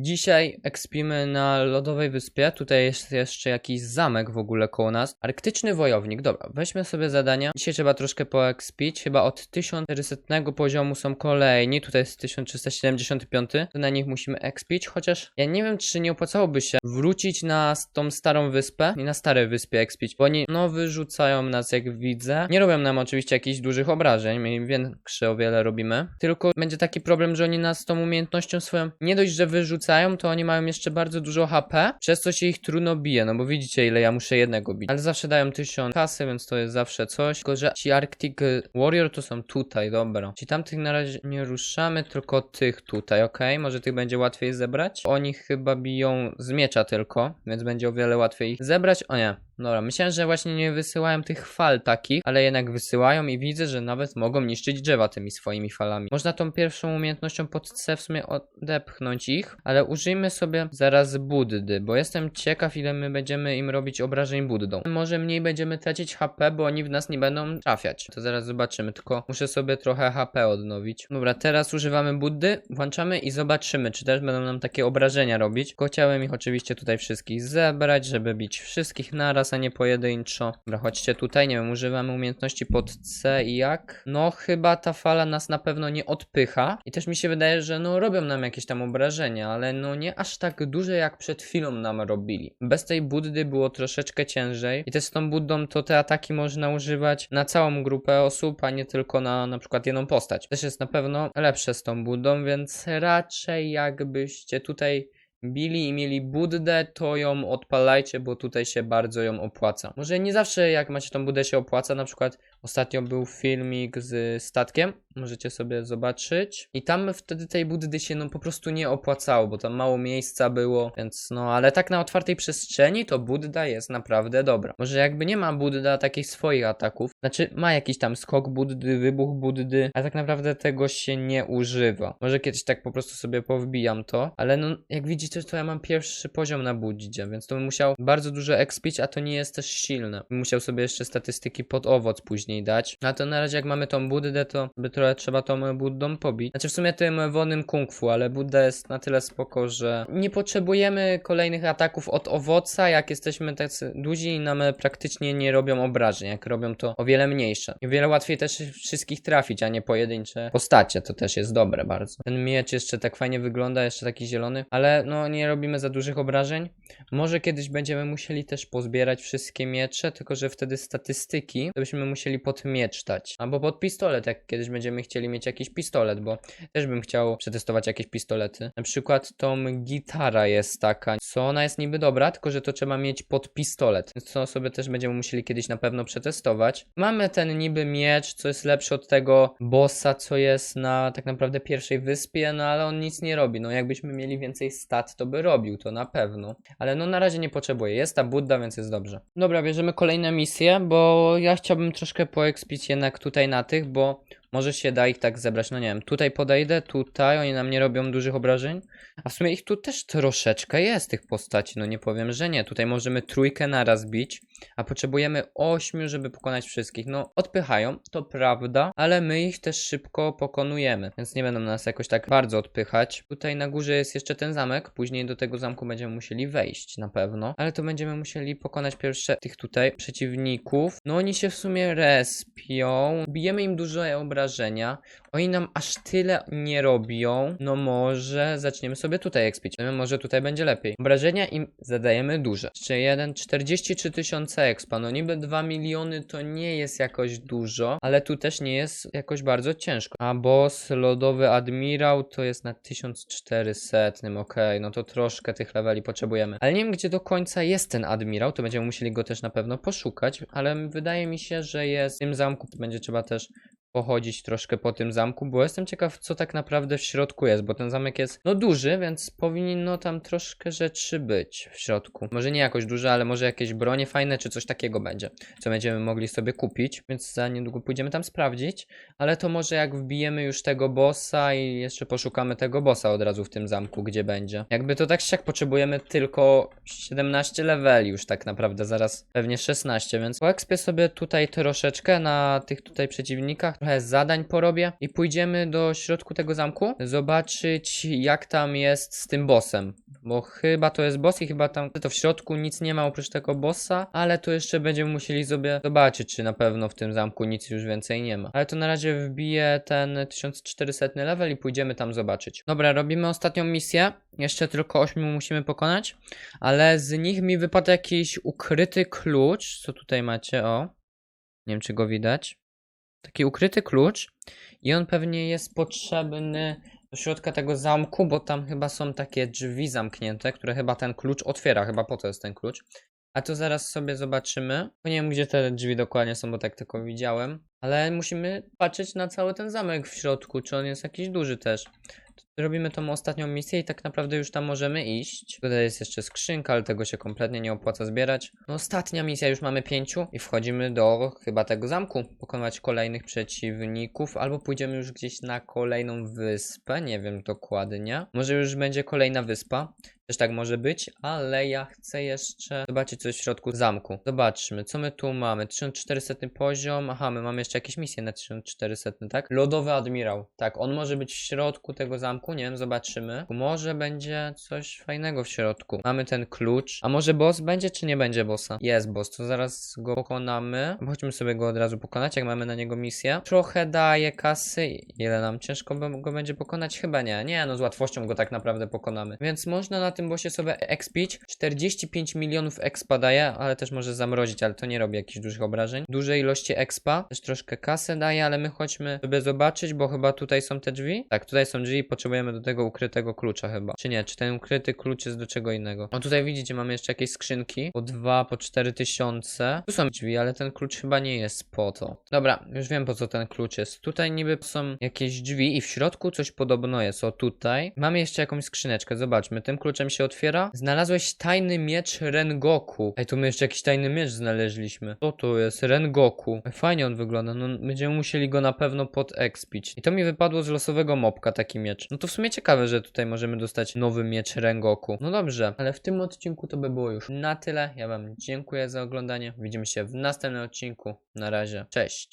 Dzisiaj ekspimy na Lodowej Wyspie. Tutaj jest jeszcze jakiś zamek w ogóle koło nas. Arktyczny wojownik. Dobra, weźmy sobie zadania. Dzisiaj trzeba troszkę poekspić. Chyba od 1400 poziomu są kolejni. Tutaj jest 1375. To na nich musimy ekspić. Chociaż ja nie wiem, czy nie opłacałoby się wrócić na tą starą wyspę i na stare wyspie ekspić. Bo oni no wyrzucają nas jak widzę. Nie robią nam oczywiście jakichś dużych obrażeń. My większe o wiele robimy. Tylko będzie taki problem, że oni nas tą umiejętnością swoją nie dość, że wyrzucają, to oni mają jeszcze bardzo dużo HP, przez co się ich trudno bije, no bo widzicie ile ja muszę jednego bić. Ale zawsze dają 1000 kasy, więc to jest zawsze coś. Tylko, że ci Arctic Warrior to są tutaj, dobra. Ci tamtych na razie nie ruszamy, tylko tych tutaj, okej? Może tych będzie łatwiej zebrać? Oni chyba biją z miecza tylko, więc będzie o wiele łatwiej zebrać. O nie, Dobra, myślałem, że właśnie nie wysyłają tych fal takich, ale jednak wysyłają i widzę, że nawet mogą niszczyć drzewa tymi swoimi falami. Można tą pierwszą umiejętnością pod C w sumie odepchnąć ich, ale użyjmy sobie zaraz Buddy, bo jestem ciekaw ile my będziemy im robić obrażeń Buddą. Może mniej będziemy tracić HP, bo oni w nas nie będą trafiać. To zaraz zobaczymy, tylko muszę sobie trochę HP odnowić. Dobra, teraz używamy Buddy, włączamy i zobaczymy, czy też będą nam takie obrażenia robić. Tylko chciałem ich oczywiście tutaj wszystkich zebrać, żeby bić wszystkich naraz, a nie pojedynczo. Dobra, chodźcie tutaj, nie wiem, używamy umiejętności pod C i jak? No, chyba ta fala nas na pewno nie odpycha. I też mi się wydaje, że no robią nam jakieś tam obrażenia, ale no nie aż tak duże jak przed chwilą nam robili. Bez tej Buddy było troszeczkę ciężej. I też z tą Buddą to te ataki można używać na całą grupę osób, a nie tylko na na przykład jedną postać. Też jest na pewno lepsze z tą Buddą, więc raczej jakbyście tutaj bili i mieli Buddę, to ją odpalajcie, bo tutaj się bardzo ją opłaca. Może nie zawsze jak macie tą Buddę się opłaca, na przykład ostatnio był filmik z statkiem, możecie sobie zobaczyć i tam wtedy tej Buddy się no po prostu nie opłacało, bo tam mało miejsca było, więc no ale tak na otwartej przestrzeni to Budda jest naprawdę dobra. Może jakby nie ma Budda takich swoich ataków, znaczy ma jakiś tam skok Buddy, wybuch Buddy, a tak naprawdę tego się nie używa. Może kiedyś tak po prostu sobie powbijam to, ale no jak widzicie to ja mam pierwszy poziom na Buddzie, więc to bym musiał bardzo dużo expić, a to nie jest też silne. Musiał sobie jeszcze statystyki pod owoc później dać. A to na razie jak mamy tą Buddę, to by trochę trzeba tą Buddą pobić. Znaczy w sumie tym wonnym kung fu, ale Budda jest na tyle spoko, że nie potrzebujemy kolejnych ataków od owoca, jak jesteśmy tacy duzi i nam praktycznie nie robią obrażeń, jak robią to o wiele mniejsze. I wiele łatwiej też wszystkich trafić, a nie pojedyncze postacie, to też jest dobre bardzo. Ten miecz jeszcze tak fajnie wygląda, jeszcze taki zielony, ale no nie robimy za dużych obrażeń. Może kiedyś będziemy musieli też pozbierać wszystkie miecze, tylko że wtedy statystyki to byśmy musieli pod miecz dać. Albo pod pistolet, jak kiedyś będziemy chcieli mieć jakiś pistolet, bo też bym chciał przetestować jakieś pistolety. Na przykład tą gitara jest taka, co ona jest niby dobra, tylko że to trzeba mieć pod pistolet. To sobie też będziemy musieli kiedyś na pewno przetestować. Mamy ten niby miecz, co jest lepszy od tego bossa, co jest na tak naprawdę pierwszej wyspie, no ale on nic nie robi. No jakbyśmy mieli więcej stat, to by robił to na pewno. Ale no na razie nie potrzebuję. Jest ta Budda, więc jest dobrze. Dobra, bierzemy kolejne misje, bo ja chciałbym troszkę poekspić jednak tutaj na tych, bo może się da ich tak zebrać. No nie wiem, tutaj podejdę, tutaj, oni nam nie robią dużych obrażeń. A w sumie ich tu też troszeczkę jest, tych postaci. No nie powiem, że nie. Tutaj możemy trójkę naraz bić, a potrzebujemy ośmiu, żeby pokonać wszystkich. No, odpychają, to prawda, ale my ich też szybko pokonujemy, więc nie będą nas jakoś tak bardzo odpychać. Tutaj na górze jest jeszcze ten zamek, później do tego zamku będziemy musieli wejść na pewno, ale to będziemy musieli pokonać pierwsze tych tutaj przeciwników. No oni się w sumie respią, bijemy im duże obrażenia, oni nam aż tyle nie robią, no może zaczniemy sobie tutaj expić, No, może tutaj będzie lepiej. Obrażenia im zadajemy duże. Jeszcze jeden, 43 tysiące expa, no niby 2 miliony to nie jest jakoś dużo, ale tu też nie jest jakoś bardzo ciężko. A boss, lodowy admirał to jest na 1400, okej, no to troszkę tych leveli potrzebujemy. Ale nie wiem gdzie do końca jest ten admirał, to będziemy musieli go też na pewno poszukać, ale wydaje mi się, że jest w tym zamku, będzie trzeba też pochodzić troszkę po tym zamku, bo jestem ciekaw, co tak naprawdę w środku jest, bo ten zamek jest no duży, więc powinno tam troszkę rzeczy być w środku. Może nie jakoś duże, ale może jakieś bronie fajne, czy coś takiego będzie, co będziemy mogli sobie kupić, więc za niedługo pójdziemy tam sprawdzić, ale to może jak wbijemy już tego bossa i jeszcze poszukamy tego bossa od razu w tym zamku, gdzie będzie. Jakby to tak czy siak potrzebujemy tylko 17 leveli już tak naprawdę, zaraz pewnie 16, więc poekspię sobie tutaj troszeczkę na tych tutaj przeciwnikach, trochę zadań porobię i pójdziemy do środku tego zamku, zobaczyć jak tam jest z tym bossem. Bo chyba to jest boss i chyba tam to w środku nic nie ma oprócz tego bossa, ale to jeszcze będziemy musieli sobie zobaczyć, czy na pewno w tym zamku nic już więcej nie ma. Ale to na razie wbiję ten 1400 level i pójdziemy tam zobaczyć. Dobra, robimy ostatnią misję. Jeszcze tylko 8 musimy pokonać, ale z nich mi wypadł jakiś ukryty klucz. Co tutaj macie? O. Nie wiem, czy go widać. Taki ukryty klucz i on pewnie jest potrzebny do środka tego zamku, bo tam chyba są takie drzwi zamknięte, które chyba ten klucz otwiera, chyba po to jest ten klucz. A to zaraz sobie zobaczymy. Nie wiem, gdzie te drzwi dokładnie są, bo tak tylko widziałem. Ale musimy patrzeć na cały ten zamek w środku, czy on jest jakiś duży też. Robimy tą ostatnią misję i tak naprawdę już tam możemy iść. Tutaj jest jeszcze skrzynka, ale tego się kompletnie nie opłaca zbierać. No ostatnia misja, już mamy pięciu i wchodzimy do chyba tego zamku. Pokonywać kolejnych przeciwników, albo pójdziemy już gdzieś na kolejną wyspę, nie wiem dokładnie. Może już będzie kolejna wyspa. Też tak może być, ale ja chcę jeszcze zobaczyć coś w środku zamku. Zobaczmy, co my tu mamy. 1400 poziom. Aha, my mamy jeszcze jakieś misje na 1400, tak? Lodowy admirał. Tak, on może być w środku tego zamku, nie wiem, zobaczymy. Może będzie coś fajnego w środku. Mamy ten klucz. A może boss będzie, czy nie będzie bossa? Jest boss, to zaraz go pokonamy. Chodźmy sobie go od razu pokonać, jak mamy na niego misję. Trochę daje kasy. Ile nam ciężko go będzie pokonać? Chyba nie. Nie, no z łatwością go tak naprawdę pokonamy. Więc można na tym bossie sobie expić. 45 milionów expa daje, ale też może zamrozić, ale to nie robi jakichś dużych obrażeń. Duże ilości expa. Też troszkę kasę daje, ale my chodźmy sobie zobaczyć, bo chyba tutaj są te drzwi. Tak, tutaj są drzwi i potrzebujemy do tego ukrytego klucza chyba. Czy nie? Czy ten ukryty klucz jest do czego innego? O, tutaj widzicie, mamy jeszcze jakieś skrzynki. Po 2, po 4 tysiące. Tu są drzwi, ale ten klucz chyba nie jest po to. Dobra, już wiem po co ten klucz jest. Tutaj niby są jakieś drzwi i w środku coś podobno jest. O, tutaj. Mamy jeszcze jakąś skrzyneczkę, zobaczmy. Tym kluczem się otwiera. Znalazłeś tajny miecz Rengoku. Ej, tu my jeszcze jakiś tajny miecz znaleźliśmy. Co to jest? Rengoku. Fajnie on wygląda. No, będziemy musieli go na pewno podexpić. I to mi wypadło z losowego mopka taki miecz. No to w sumie ciekawe, że tutaj możemy dostać nowy miecz Rengoku. No dobrze, ale w tym odcinku to by było już na tyle. Ja wam dziękuję za oglądanie. Widzimy się w następnym odcinku. Na razie. Cześć.